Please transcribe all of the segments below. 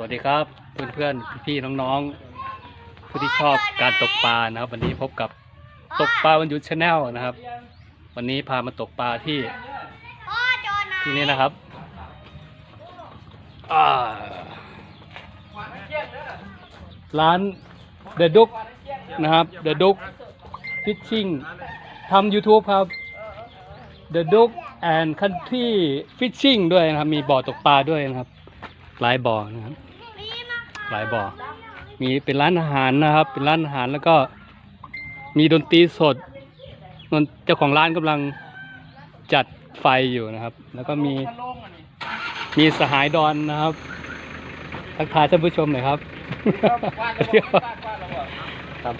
สวัสดีครับเพื่อนๆพี่ๆน้องๆ ผู้ที่ชอบการตกปลานะครับ วันนี้พบกับตกปลาวันหยุดชาแนลนะครับ วันนี้พามาตกปลาที่ที่นี่นะครับร้านเดอะดุกนะครับเดอะดุกฟิชชิ่งทำ YouTube ครับ The Duck and Country Fishing ด้วยนะครับ มีบ่อตกปลาด้วยนะครับ หลายบ่อนะครับ หลายบ่อ มีเป็นร้านอาหารนะครับ เป็นร้านอาหารแล้วก็มีดนตรีสดนนเจ้าของร้านกำลังจัดไฟอยู่นะครับ แล้วก็มีมีสหายดอนนะครับ ทักทายท่านผู้ชมหน่อยครับครับ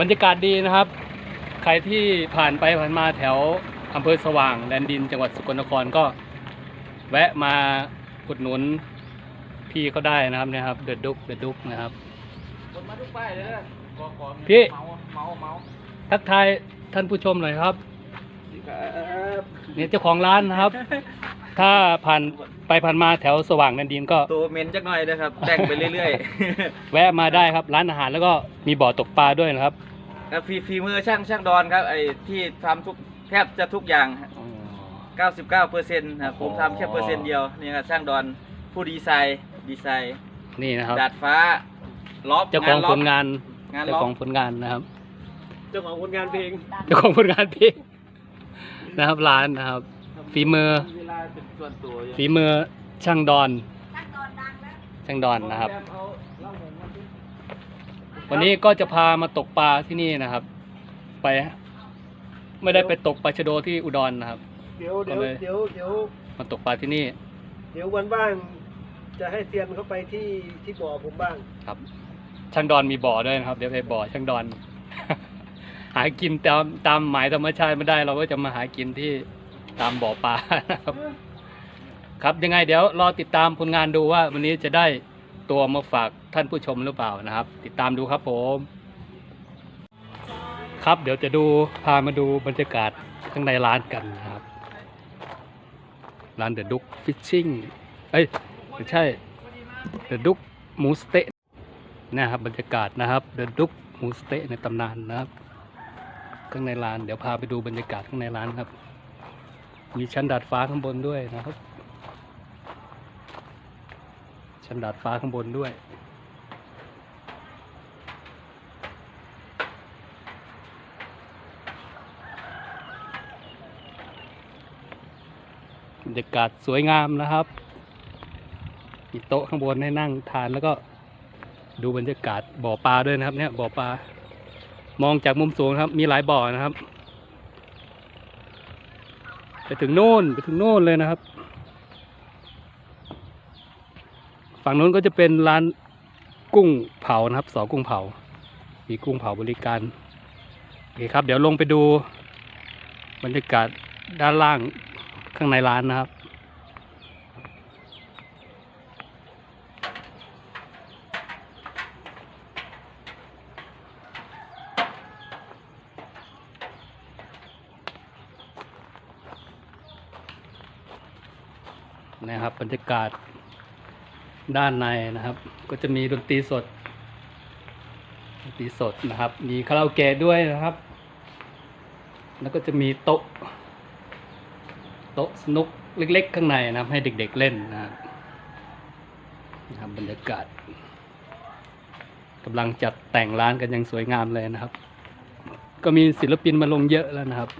บรรยากาศดีนะครับ ใครที่ผ่านไปผ่านมาแถวอำเภอสว่างแดนดิน จังหวัดสกลนครก็แวะมาอุดหนุน พี่เขาได้นะครับเนะครับเดือดดุกเดือดดุกนะครับ คนมาทุกป้ายเลยนะขอขอพี่ เมาเมาเมาทักทายท่านผู้ชมหน่อยครับครับเนี่ยเจ้าของร้านนะครับ ถ้าผ่านไปผ่านมาแถวสว่างแดนดินก็ ตัวเมนจักหน่อยนะครับ แต่งไปเรื่อยแวะมาได้ครับร้านอาหารแล้วก็มีบ่อตกปลาด้วยนะครับๆครับฝีฝีมือช่างช่างดอนครับไอ้ที่ทำทุกแทบจะทุกอย่าง 99เปอร์เซ็นต์ครับผมทำแค่เปอร์เซ็นต์เดียวนี่ครับช่างดอนผู้ดีไซน์ ดีไซน์นี่นะครับ ดาดฟ้าล็อบเจ้าของผลงานงานเจ้าล็อของผลงานนะครับ เจ้าของผลงานเพลงเจ้าของผลงานเพลงนะครับร้านนะครับ ฝีมือ เวลาเป็นส่วนตัวฝีมือช่างดอนช่างดอนนะครับวันนี้ก็จะพามาตกปลาที่นี่นะครับ ไป ไม่ได้ไปตกปลาชะโดที่อุดรนะครับ เดี๋ยวเดี๋ยวก็เลย เดี๋ยวเดี๋ยวมาตกปลาที่นี่ เดี๋ยววันว่าง จะให้เซียนเขาไปที่ที่บ่อผมบ้าง ครับ ช่างดอนมีบ่อด้วยนะครับ เดี๋ยวไปบ่อช่างดอน หากินตามตามหมายธรรมชาติไม่ได้ เราก็จะมาหากินที่ตามบ่อปลานะครับ ครับยังไงเดี๋ยวรอติดตามผลงานดูว่า วันนี้จะได้ตัวมาฝากท่านผู้ชมหรือเปล่านะครับ ติดตามดูครับผม ครับเดี๋ยวจะดูพามาดูบรรยากาศข้างในร้านกันนะครับ ร้านเดอะดุกฟิชชิ่งเอ้ย ไม่ใช่เดอะดุกหมูสเต๊ะนะครับบรรยากาศนะครับเดอะดุกหมูสเต๊ะในตำนานนะครับข้างในร้านเดี๋ยวพาไปดูบรรยากาศข้างในร้านครับ มีชั้นดาดฟ้าข้างบนด้วยนะครับ ชั้นดาดฟ้าข้างบนด้วยบรรยากาศสวยงามนะครับ มีโต๊ะข้างบนให้นั่งทานแล้วก็ดูบรรยากาศบ่อปลาด้วยนะครับ เนี่ยบ่อปลามองจากมุมสูงครับ มีหลายบ่อนะครับไปถึงโน่นไปถึงโน่นเลยนะครับ ฝั่งโน้นก็จะเป็นร้านกุ้งเผานะครับสอกุ้งเผา มีกุ้งเผาบริการโอเคครับ เดี๋ยวลงไปดูบรรยากาศด้านล่างข้างในร้านนะครับ นะครับบรรยากาศด้านในนะครับ ก็จะมีดนตรีสดดนตรีสดนะครับ มีคาราโอเกะด้วยนะครับ แล้วก็จะมีโต๊ะโต๊ะสนุกเล็ก ๆ ข้างในนะครับ ให้เด็ก ๆเล่นนะครับนะครับบรรยากาศกำลังจัดแต่งร้านกันอย่างสวยงามเลยนะครับ ก็มีศิลปินมาลงเยอะแล้วนะครับ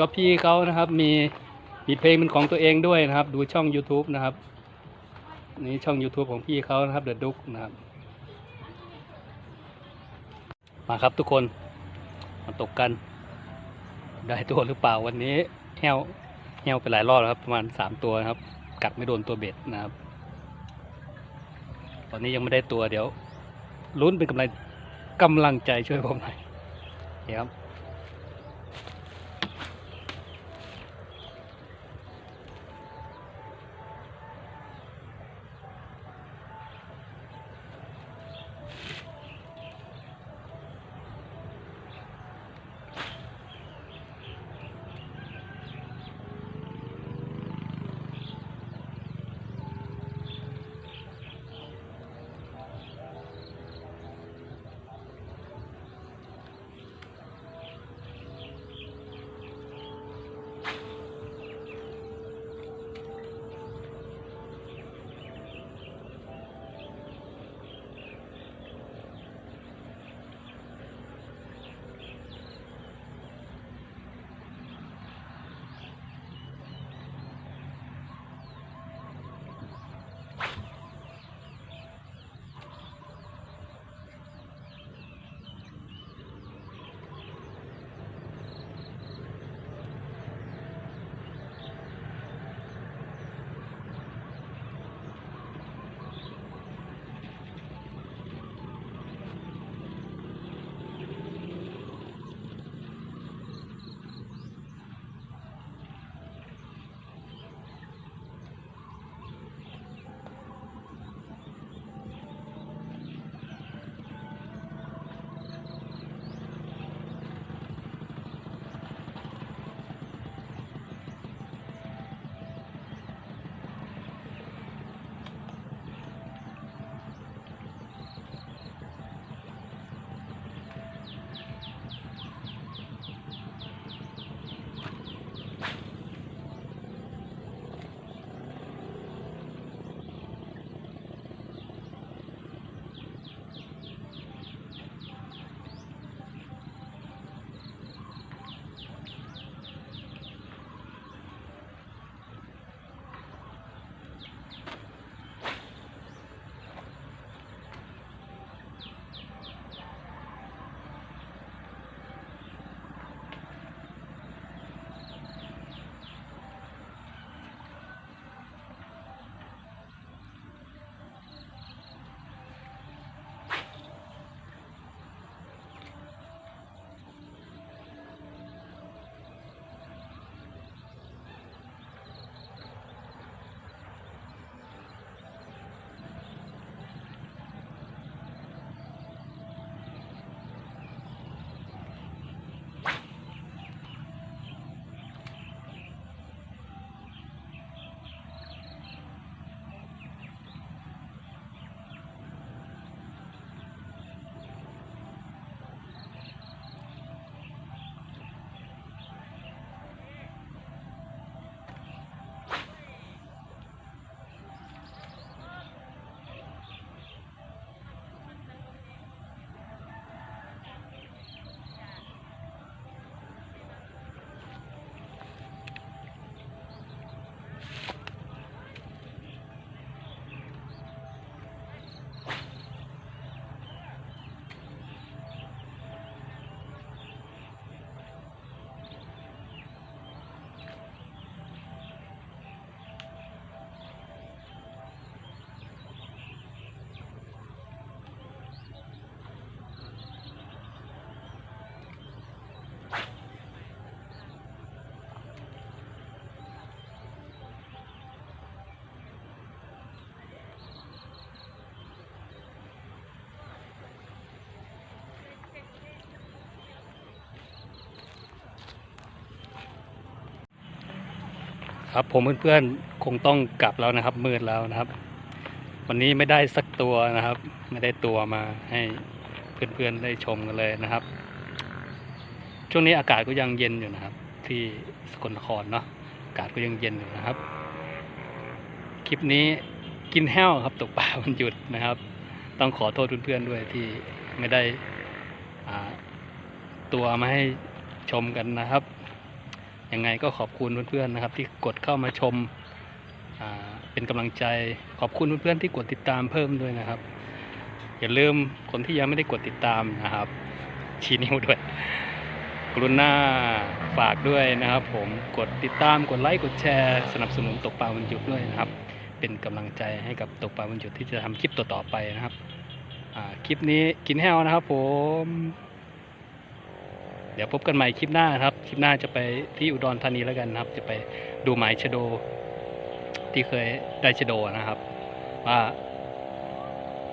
ก็พี่เขานะครับ มีมีเพลงเป็นของตัวเองด้วยนะครับ ดูช่อง YouTube นะครับ นี่ช่อง YouTube ของพี่เขานะครับเดอะดุกนะครับ มาครับทุกคนมาตกกัน ได้ตัวหรือเปล่าวันนี้แห้วแห้วไปหลายรอบแล้วครับ ประมาณสามตัวนะครับ กัดไม่โดนตัวเบ็ดนะครับ ตอนนี้ยังไม่ได้ตัวเดี๋ยวลุ้นเป็นกำลังกำลังใจช่วยผมหน่อยโอเคครับ ครับผมเพื่อนๆคงต้องกลับแล้วนะครับ มืดแล้วนะครับ วันนี้ไม่ได้สักตัวนะครับ ไม่ได้ตัวมาให้เพื่อนๆได้ชมกันเลยนะครับ ช่วงนี้อากาศก็ยังเย็นอยู่นะครับ ที่สกลนครเนาะอากาศก็ยังเย็นอยู่นะครับ คลิปนี้กินแห้วครับตกปลาวันหยุดนะครับ ต้องขอโทษเพื่อนๆด้วยที่ไม่ได้ตัวมาให้ชมกันนะครับ ยังไงก็ขอบคุณเพื่อนๆนะครับ ที่กดเข้ามาชมเป็นกำลังใจขอบคุณเพื่อนๆที่กดติดตามเพิ่มด้วยนะครับ อย่าลืมคนที่ยังไม่ได้กดติดตามนะครับชี้นิ้วด้วยกรุณาฝากด้วยนะครับ ผมกดติดตามกดไลค์กดแชร์ สนับสนุนตกปลาวันหยุด้วยนะครับ เป็นกำลังใจให้กับตกปลาวันหยุที่จะทำคลิปต่อๆไปนะครับคลิปนี้กินแห้วนะครับผม ดี๋ยวพบกันใหม่คลิปหน้าครับ คลิปหน้าจะไปที่อุดรธานีแล้วกันนะครับ จะไปดูหมายชะโด ที่เคยได้ชะโดนะครับ ว่า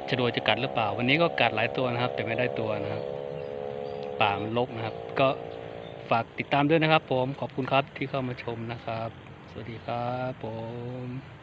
ชะโดจะกัดหรือเปล่า วันนี้ก็กัดหลายตัวนะครับ แต่ไม่ได้ตัวนะครับ ป่ามันรกนะครับ ก็ฝากติดตามด้วยนะครับ ผมขอบคุณครับที่เข้ามาชมนะครับ สวัสดีครับผม